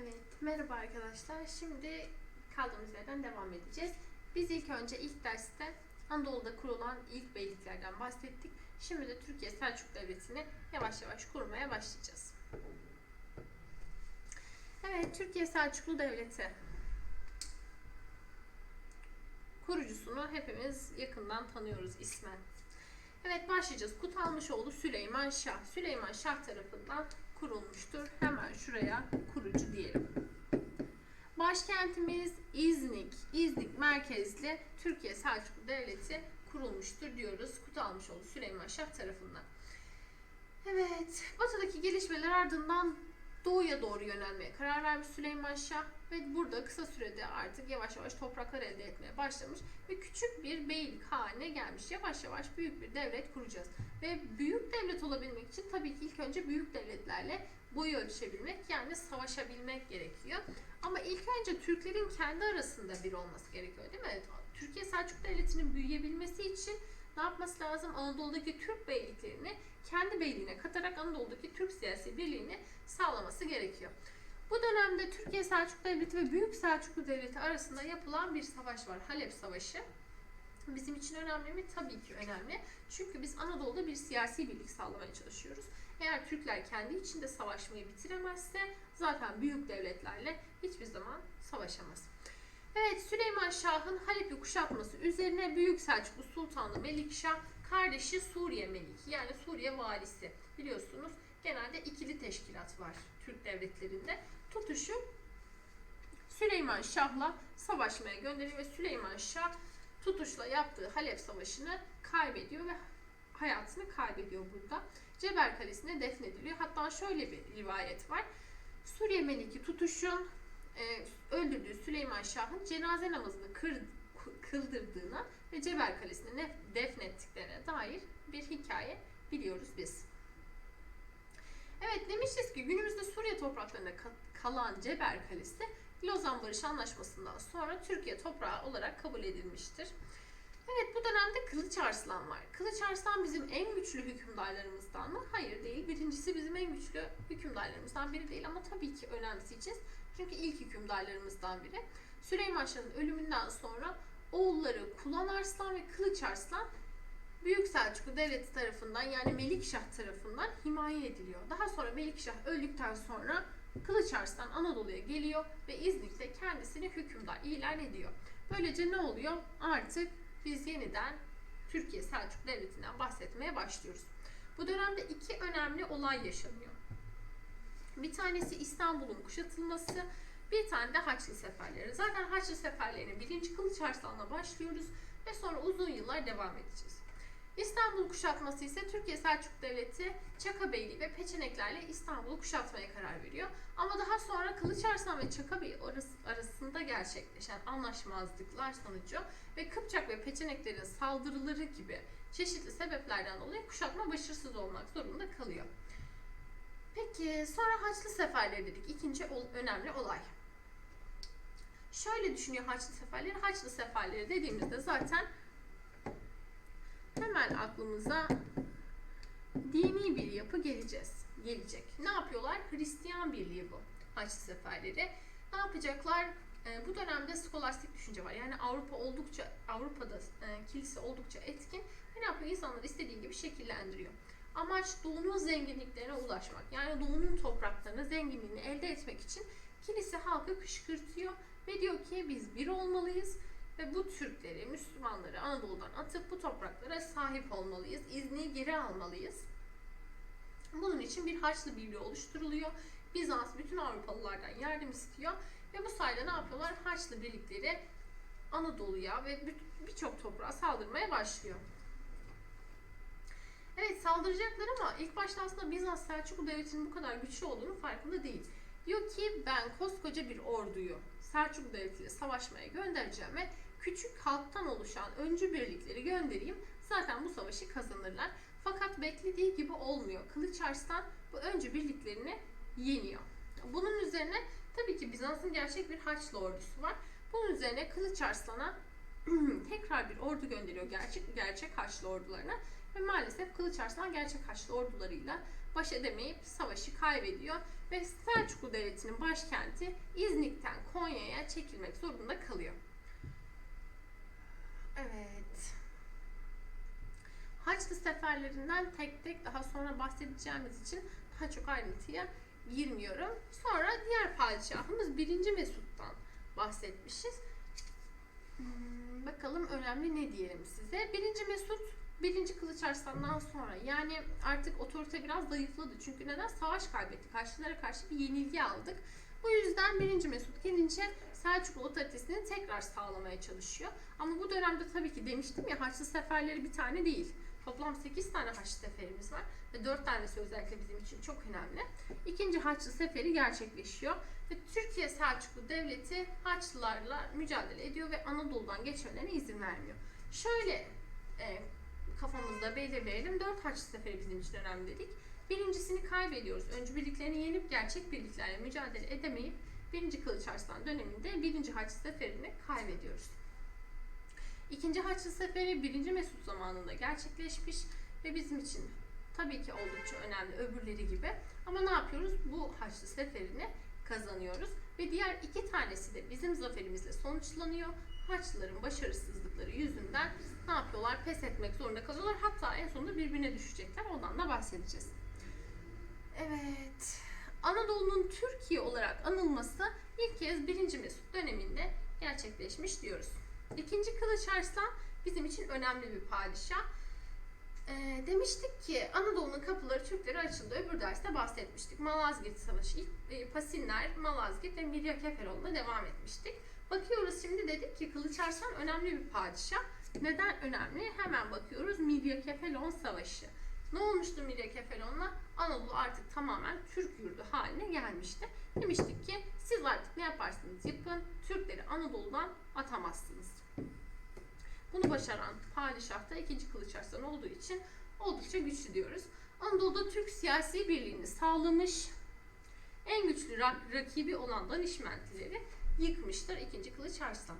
Evet, merhaba arkadaşlar. Şimdi kaldığımız yerden devam edeceğiz. Biz ilk önce ilk derste Anadolu'da kurulan ilk beyliklerden bahsettik. Şimdi de Türkiye Selçuk Devleti'ni yavaş yavaş kurmaya başlayacağız. Evet, Türkiye Selçuklu Devleti. Kurucusunu hepimiz yakından tanıyoruz ismen. Evet başlayacağız. Kutalmışoğlu Süleyman Şah. Süleyman Şah tarafından kurulmuştur. Hemen şuraya kurucu diyelim. Başkentimiz İznik. İznik merkezli Türkiye Selçuklu Devleti kurulmuştur diyoruz. Kutalmışoğlu Süleyman Şah tarafından. Evet, batıdaki gelişmeler ardından doğuya doğru yönelmeye karar vermiş Süleyman Şah ve burada kısa sürede artık yavaş yavaş topraklar elde etmeye başlamış ve küçük bir beylik haline gelmiş. Yavaş yavaş büyük bir devlet kuracağız. Ve büyük devlet olabilmek için tabii ki ilk önce büyük devletlerle boyu ölçebilmek yani savaşabilmek gerekiyor. Ama ilk önce Türklerin kendi arasında bir olması gerekiyor değil mi? Türkiye Selçuk Devleti'nin büyüyebilmesi için ne yapması lazım? Anadolu'daki Türk beyliklerini kendi beyliğine katarak Anadolu'daki Türk siyasi birliğini sağlaması gerekiyor. Bu dönemde Türkiye Selçuk Devleti ve Büyük Selçuklu Devleti arasında yapılan bir savaş var. Halep Savaşı. Bizim için önemli mi? Tabii ki önemli. Çünkü biz Anadolu'da bir siyasi birlik sağlamaya çalışıyoruz. Eğer Türkler kendi içinde savaşmayı bitiremezse zaten büyük devletlerle hiçbir zaman savaşamaz. Evet Süleyman Şah'ın Halep'i kuşatması üzerine Büyük Selçuklu Sultanı Melikşah kardeşi Suriye Meliki yani Suriye valisi biliyorsunuz genelde ikili teşkilat var Türk devletlerinde. Tutuşu Süleyman Şah'la savaşmaya gönderiyor ve Süleyman Şah tutuşla yaptığı Halep Savaşı'nı kaybediyor ve hayatını kaybediyor burada. Ceber Kalesi'ne defnediliyor. Hatta şöyle bir rivayet var. Suriye Meliki tutuşun e, öldürdüğü Süleyman Şah'ın cenaze namazını kır, kıldırdığına ve Ceber Kalesi'ne defnettiklerine dair bir hikaye biliyoruz biz. Evet demişiz ki günümüzde Suriye topraklarında kalan Ceber Kalesi Lozan Barış Anlaşması'ndan sonra Türkiye toprağı olarak kabul edilmiştir. Evet bu dönemde Kılıç Arslan var. Kılıç Arslan bizim en güçlü hükümdarlarımızdan mı? Hayır değil. Birincisi bizim en güçlü hükümdarlarımızdan biri değil ama tabii ki önemseyeceğiz. Çünkü ilk hükümdarlarımızdan biri. Süleyman Şah'ın ölümünden sonra oğulları Kulan Arslan ve Kılıç Arslan Büyük Selçuklu Devleti tarafından yani Melikşah tarafından himaye ediliyor. Daha sonra Melikşah öldükten sonra Kılıç Arslan Anadolu'ya geliyor ve İznik'te kendisini hükümdar ilan ediyor. Böylece ne oluyor? Artık biz yeniden Türkiye Selçuk Devleti'nden bahsetmeye başlıyoruz. Bu dönemde iki önemli olay yaşanıyor. Bir tanesi İstanbul'un kuşatılması, bir tane de Haçlı Seferleri. Zaten Haçlı Seferlerinin birinci Kılıç Arslan'la başlıyoruz ve sonra uzun yıllar devam edeceğiz. İstanbul kuşatması ise Türkiye Selçuk Devleti Çaka Beyliği ve Peçeneklerle İstanbul'u kuşatmaya karar veriyor. Ama daha sonra Kılıç Arslan ve Çaka Bey arasında gerçekleşen anlaşmazlıklar sonucu ve Kıpçak ve Peçeneklerin saldırıları gibi çeşitli sebeplerden dolayı kuşatma başarısız olmak zorunda kalıyor. Peki sonra Haçlı Seferleri dedik. İkinci önemli olay. Şöyle düşünüyor Haçlı Seferleri. Haçlı Seferleri dediğimizde zaten hemen aklımıza dini bir yapı geleceğiz, gelecek. Ne yapıyorlar? Hristiyan birliği bu Haçlı Seferleri. Ne yapacaklar? E, bu dönemde skolastik düşünce var. Yani Avrupa oldukça Avrupa'da e, kilise oldukça etkin ne yapıyor? İnsanları istediği gibi şekillendiriyor. Amaç doğunun zenginliklerine ulaşmak. Yani doğunun topraklarına zenginliğini elde etmek için kilise halkı kışkırtıyor ve diyor ki biz bir olmalıyız ve bu Türkleri, Müslümanları Anadolu'dan atıp bu topraklara sahip olmalıyız. İzni geri almalıyız. Bunun için bir Haçlı Birliği oluşturuluyor. Bizans bütün Avrupalılardan yardım istiyor ve bu sayede ne yapıyorlar? Haçlı birlikleri Anadolu'ya ve birçok toprağa saldırmaya başlıyor. Evet saldıracaklar ama ilk başta aslında Bizans Selçuklu Devleti'nin bu kadar güçlü olduğunu farkında değil. Diyor ki ben koskoca bir orduyu Selçuklu Devleti ile savaşmaya göndereceğim ve küçük halktan oluşan öncü birlikleri göndereyim. Zaten bu savaşı kazanırlar. Fakat beklediği gibi olmuyor. Kılıç Arslan bu öncü birliklerini yeniyor. Bunun üzerine tabii ki Bizans'ın gerçek bir Haçlı ordusu var. Bunun üzerine Kılıç Arslan'a tekrar bir ordu gönderiyor gerçek gerçek Haçlı ordularına ve maalesef Kılıç Arslan gerçek Haçlı ordularıyla baş edemeyip savaşı kaybediyor ve Selçuklu Devleti'nin başkenti İznik'ten Konya'ya çekilmek zorunda kalıyor. Evet. Haçlı seferlerinden tek tek daha sonra bahsedeceğimiz için daha çok ayrıntıya girmiyorum. Sonra diğer padişahımız 1. Mesut'tan bahsetmişiz. Hmm, bakalım önemli ne diyelim size. 1. Mesut 1. Kılıç Arslan'dan sonra yani artık otorite biraz zayıfladı. Çünkü neden? Savaş kaybettik. Haçlılara karşı bir yenilgi aldık. Bu yüzden 1. Mesut gelince Selçuklu otoritesini tekrar sağlamaya çalışıyor. Ama bu dönemde tabii ki demiştim ya Haçlı seferleri bir tane değil. Toplam 8 tane Haçlı seferimiz var ve 4 tanesi özellikle bizim için çok önemli. İkinci Haçlı seferi gerçekleşiyor ve Türkiye Selçuklu Devleti Haçlılarla mücadele ediyor ve Anadolu'dan geçmelerine izin vermiyor. Şöyle e, kafamızda belirleyelim. 4 Haçlı seferi bizim için önemli dedik. Birincisini kaybediyoruz. Öncü birliklerini yenip gerçek birliklerle mücadele edemeyip 1. Kılıç Arslan döneminde 1. Haçlı Seferi'ni kaybediyoruz. İkinci Haçlı Seferi 1. Mesut zamanında gerçekleşmiş ve bizim için tabii ki oldukça önemli öbürleri gibi. Ama ne yapıyoruz? Bu Haçlı Seferi'ni kazanıyoruz ve diğer iki tanesi de bizim zaferimizle sonuçlanıyor. Haçlıların başarısızlıkları yüzünden ne yapıyorlar? Pes etmek zorunda kalıyorlar. Hatta en sonunda birbirine düşecekler. Ondan da bahsedeceğiz. Evet. Anadolu'nun Türkiye olarak anılması ilk kez 1. Mesut döneminde gerçekleşmiş diyoruz. İkinci Kılıç Arslan bizim için önemli bir padişah. Ee, demiştik ki Anadolu'nun kapıları Türklere açıldı. Öbür derste bahsetmiştik. Malazgirt Savaşı, e, Pasinler, Malazgirt ve Miryakeferoğlu'na devam etmiştik. Bakıyoruz şimdi dedik ki Kılıç Arslan önemli bir padişah. Neden önemli? Hemen bakıyoruz Miryakefelon Savaşı. Ne olmuştu Miryakefelon'la? Anadolu artık tamamen Türk yurdu haline gelmişti. Demiştik ki siz artık ne yaparsınız yapın, Türkleri Anadolu'dan atamazsınız. Bunu başaran padişah da 2. Kılıç Arslan olduğu için oldukça güçlü diyoruz. Anadolu'da Türk siyasi birliğini sağlamış, en güçlü rak- rakibi olan Danişmentlileri yıkmıştır 2. Kılıç Arslan.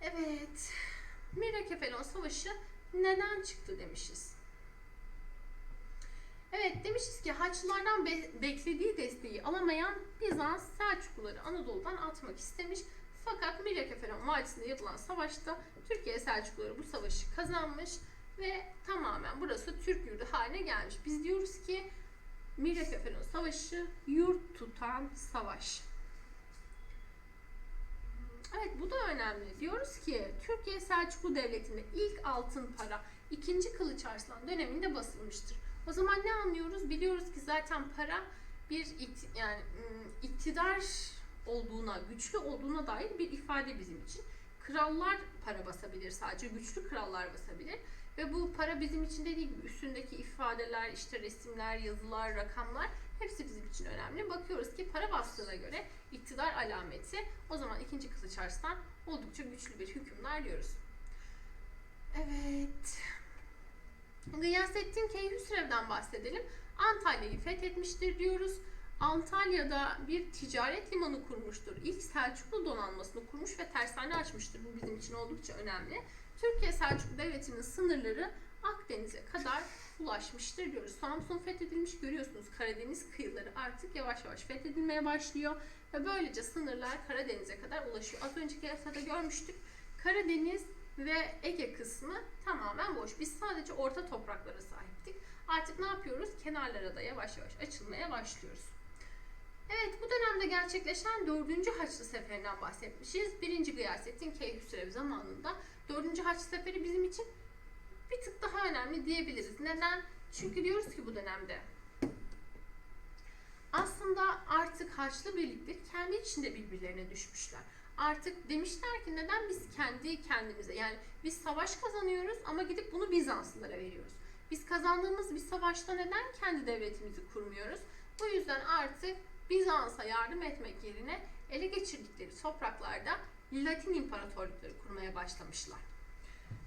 Evet, Miryakefelon Savaşı neden çıktı demişiz. Evet demişiz ki Haçlılardan be- beklediği desteği alamayan Bizans Selçukluları Anadolu'dan atmak istemiş. Fakat Miryakefelon Vadisi'nde yapılan savaşta Türkiye Selçukluları bu savaşı kazanmış ve tamamen burası Türk yurdu haline gelmiş. Biz diyoruz ki Miryakefelon Savaşı yurt tutan savaş. Bu da önemli. Diyoruz ki Türkiye Selçuklu Devleti'nde ilk altın para 2. Kılıç Arslan döneminde basılmıştır. O zaman ne anlıyoruz? Biliyoruz ki zaten para bir ikti- yani iktidar olduğuna, güçlü olduğuna dair bir ifade bizim için. Krallar para basabilir sadece, güçlü krallar basabilir. Ve bu para bizim için dediği gibi üstündeki ifadeler, işte resimler, yazılar, rakamlar hepsi bizim için önemli. Bakıyoruz ki para bastığına göre iktidar alameti o zaman ikinci Kılıç Arslan oldukça güçlü bir hükümdar diyoruz. Evet. Gıyasettin Keyhüsrev'den bahsedelim. Antalya'yı fethetmiştir diyoruz. Antalya'da bir ticaret limanı kurmuştur. İlk Selçuklu donanmasını kurmuş ve tersane açmıştır. Bu bizim için oldukça önemli. Türkiye Selçuklu Devleti'nin sınırları Akdeniz'e kadar ulaşmıştır diyoruz. Samsun fethedilmiş görüyorsunuz Karadeniz kıyıları artık yavaş yavaş fethedilmeye başlıyor ve böylece sınırlar Karadeniz'e kadar ulaşıyor. Az önceki haftada görmüştük. Karadeniz ve Ege kısmı tamamen boş. Biz sadece orta topraklara sahiptik. Artık ne yapıyoruz? Kenarlara da yavaş yavaş açılmaya başlıyoruz. Evet bu dönemde gerçekleşen 4. Haçlı Seferi'nden bahsetmişiz. 1. Gıyasettin Keyhüsrev zamanında 4. Haçlı Seferi bizim için bir tık daha önemli diyebiliriz. Neden? Çünkü diyoruz ki bu dönemde aslında artık Haçlı birlikler kendi içinde birbirlerine düşmüşler. Artık demişler ki neden biz kendi kendimize yani biz savaş kazanıyoruz ama gidip bunu Bizanslılara veriyoruz. Biz kazandığımız bir savaşta neden kendi devletimizi kurmuyoruz? Bu yüzden artık Bizans'a yardım etmek yerine ele geçirdikleri topraklarda Latin imparatorlukları kurmaya başlamışlar.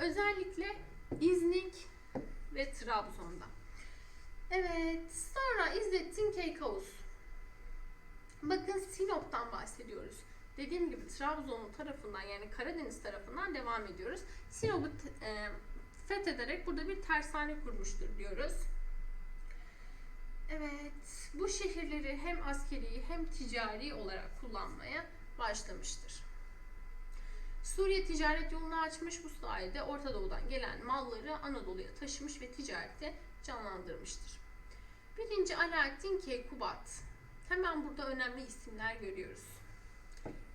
Özellikle İznik ve Trabzon'da. Evet, sonra İzzettin Keykaus. Bakın Sinop'tan bahsediyoruz. Dediğim gibi Trabzon'un tarafından yani Karadeniz tarafından devam ediyoruz. Sinop'u e, fethederek burada bir tersane kurmuştur diyoruz. Evet, bu şehirleri hem askeri hem ticari olarak kullanmaya başlamıştır. Suriye ticaret yolunu açmış bu sayede Orta Doğu'dan gelen malları Anadolu'ya taşımış ve ticareti canlandırmıştır. Birinci Alaaddin Keykubat. Hemen burada önemli isimler görüyoruz.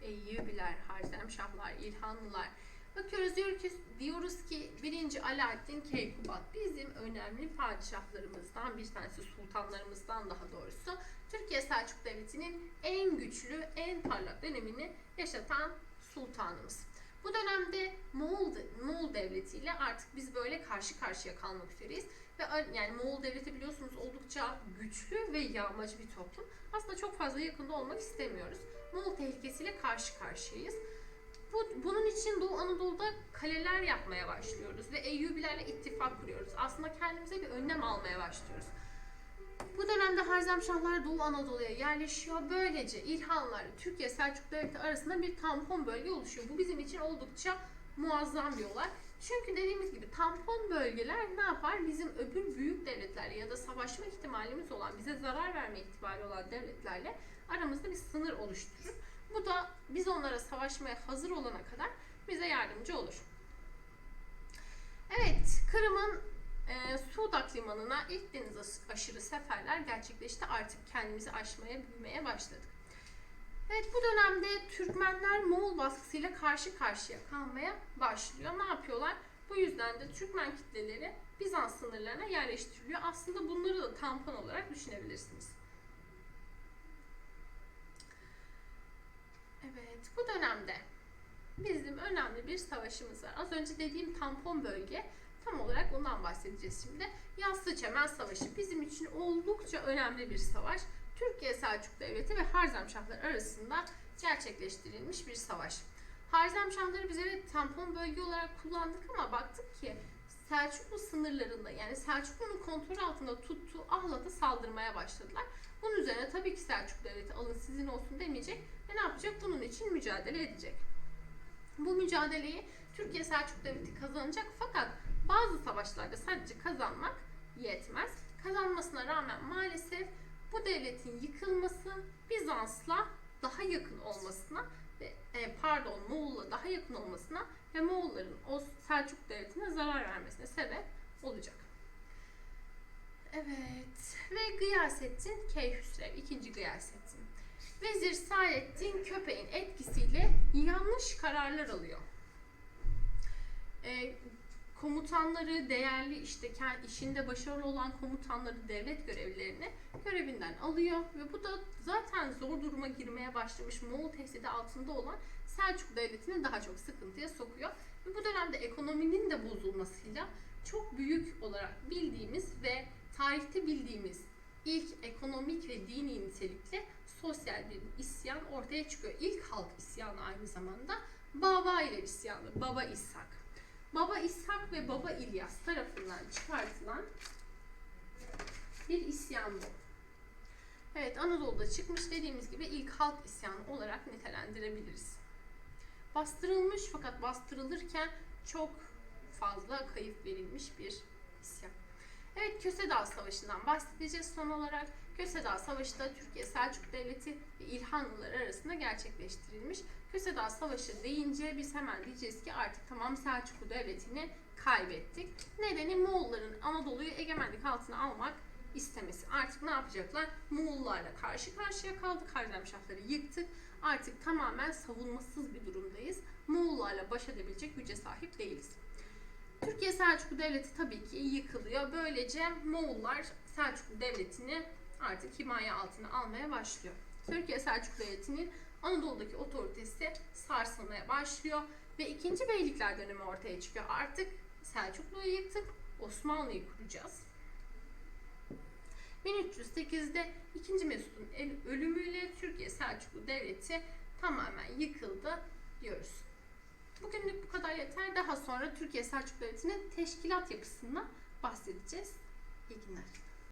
Eyyubiler, Harzemşahlar, İlhanlılar. Bakıyoruz diyor ki, diyoruz ki 1. Alaaddin Keykubat bizim önemli padişahlarımızdan bir tanesi, sultanlarımızdan daha doğrusu. Türkiye Selçuk Devleti'nin en güçlü, en parlak dönemini yaşatan sultanımız. Bu dönemde Moğol, Moğol Devleti ile artık biz böyle karşı karşıya kalmak üzereyiz. Ve yani Moğol Devleti biliyorsunuz oldukça güçlü ve yağmacı bir toplum. Aslında çok fazla yakında olmak istemiyoruz. Moğol tehlikesiyle karşı karşıyayız. Bu, bunun için Doğu Anadolu'da kaleler yapmaya başlıyoruz ve Eyyubilerle ittifak kuruyoruz. Aslında kendimize bir önlem almaya başlıyoruz. Bu dönemde Harzemşahlar Doğu Anadolu'ya yerleşiyor. Böylece İlhanlar Türkiye Selçuk Devleti arasında bir tampon bölge oluşuyor. Bu bizim için oldukça muazzam bir olay. Çünkü dediğimiz gibi tampon bölgeler ne yapar? Bizim öbür büyük devletlerle ya da savaşma ihtimalimiz olan, bize zarar verme ihtimali olan devletlerle aramızda bir sınır oluşturur. Bu da biz onlara savaşmaya hazır olana kadar bize yardımcı olur. Evet, Kırım'ın e, Sudak limanına ilk deniz aşırı seferler gerçekleşti. Artık kendimizi aşmaya, büyümeye başladık. Evet bu dönemde Türkmenler Moğol baskısıyla karşı karşıya kalmaya başlıyor. Ne yapıyorlar? Bu yüzden de Türkmen kitleleri Bizans sınırlarına yerleştiriliyor. Aslında bunları da tampon olarak düşünebilirsiniz. Evet bu dönemde bizim önemli bir savaşımız var. Az önce dediğim tampon bölge tam olarak ondan bahsedeceğiz şimdi. Yassı Çemen Savaşı bizim için oldukça önemli bir savaş. Türkiye Selçuk Devleti ve Harzemşahlar arasında gerçekleştirilmiş bir savaş. Harzemşahları biz evet tampon bölge olarak kullandık ama baktık ki Selçuklu sınırlarında yani Selçuklu'nun kontrol altında tuttuğu Ahlat'a saldırmaya başladılar. Bunun üzerine tabii ki Selçuk Devleti alın sizin olsun demeyecek ve ne yapacak? Bunun için mücadele edecek. Bu mücadeleyi Türkiye Selçuk Devleti kazanacak fakat bazı savaşlarda sadece kazanmak yetmez. Kazanmasına rağmen maalesef bu devletin yıkılması Bizans'la daha yakın olmasına ve e, pardon Moğol'la daha yakın olmasına ve Moğolların o Selçuk devletine zarar vermesine sebep olacak. Evet ve Gıyasettin Keyhüsrev, ikinci Gıyasettin. Vezir Saadettin köpeğin etkisiyle yanlış kararlar alıyor. Komutanları, değerli işte işinde başarılı olan komutanları, devlet görevlilerini görevinden alıyor ve bu da zaten zor duruma girmeye başlamış Moğol tehdidi altında olan Selçuk Devleti'ni daha çok sıkıntıya sokuyor. Ve bu dönemde ekonominin de bozulmasıyla çok büyük olarak bildiğimiz ve tarihte bildiğimiz ilk ekonomik ve dini nitelikli sosyal bir isyan ortaya çıkıyor. İlk halk isyanı aynı zamanda Baba ile isyanı, Baba İshak. Baba İshak ve Baba İlyas tarafından çıkartılan bir isyan bu. Evet Anadolu'da çıkmış dediğimiz gibi ilk halk isyanı olarak nitelendirebiliriz. Bastırılmış fakat bastırılırken çok fazla kayıp verilmiş bir isyan. Evet Köse Dağı Savaşı'ndan bahsedeceğiz son olarak. Köse Dağı Savaşı da Türkiye Selçuk Devleti ve İlhanlılar arasında gerçekleştirilmiş. Köse Dağı Savaşı deyince biz hemen diyeceğiz ki artık tamam Selçuklu Devleti'ni kaybettik. Nedeni Moğolların Anadolu'yu egemenlik altına almak istemesi. Artık ne yapacaklar? Moğollarla karşı karşıya kaldık. Harzemşahları yıktık. Artık tamamen savunmasız bir durumdayız. Moğollarla baş edebilecek güce sahip değiliz. Türkiye Selçuklu Devleti tabii ki yıkılıyor. Böylece Moğollar Selçuklu Devleti'ni artık himaye altına almaya başlıyor. Türkiye Selçuklu Devleti'nin Anadolu'daki otoritesi sarsılmaya başlıyor ve ikinci beylikler dönemi ortaya çıkıyor. Artık Selçuklu'yu yıktık, Osmanlı'yı kuracağız. 1308'de 2. Mesut'un ölümüyle Türkiye Selçuklu Devleti tamamen yıkıldı diyoruz. Bugünlük bu kadar yeter. Daha sonra Türkiye Selçuklu Devleti'nin teşkilat yapısından bahsedeceğiz. İyi günler.